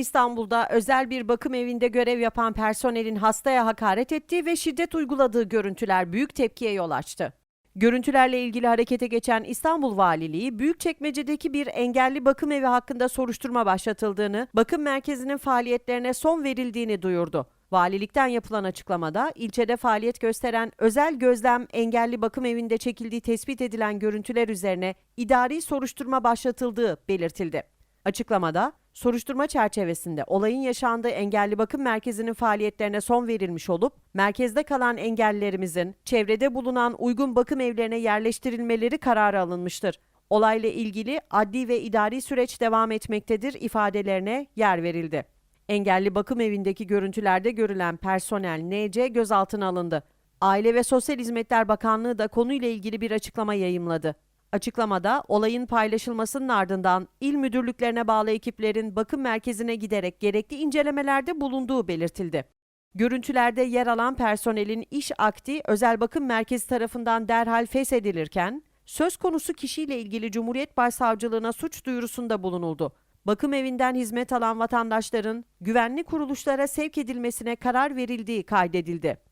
İstanbul'da özel bir bakım evinde görev yapan personelin hastaya hakaret ettiği ve şiddet uyguladığı görüntüler büyük tepkiye yol açtı. Görüntülerle ilgili harekete geçen İstanbul Valiliği, Büyükçekmece'deki bir engelli bakım evi hakkında soruşturma başlatıldığını, bakım merkezinin faaliyetlerine son verildiğini duyurdu. Valilikten yapılan açıklamada ilçede faaliyet gösteren özel gözlem engelli bakım evinde çekildiği tespit edilen görüntüler üzerine idari soruşturma başlatıldığı belirtildi. Açıklamada, soruşturma çerçevesinde olayın yaşandığı engelli bakım merkezinin faaliyetlerine son verilmiş olup, merkezde kalan engellilerimizin çevrede bulunan uygun bakım evlerine yerleştirilmeleri kararı alınmıştır. Olayla ilgili adli ve idari süreç devam etmektedir ifadelerine yer verildi. Engelli bakım evindeki görüntülerde görülen personel NC gözaltına alındı. Aile ve Sosyal Hizmetler Bakanlığı da konuyla ilgili bir açıklama yayımladı. Açıklamada olayın paylaşılmasının ardından il müdürlüklerine bağlı ekiplerin bakım merkezine giderek gerekli incelemelerde bulunduğu belirtildi. Görüntülerde yer alan personelin iş akti özel bakım merkezi tarafından derhal feshedilirken, söz konusu kişiyle ilgili Cumhuriyet Başsavcılığına suç duyurusunda bulunuldu. Bakım evinden hizmet alan vatandaşların güvenli kuruluşlara sevk edilmesine karar verildiği kaydedildi.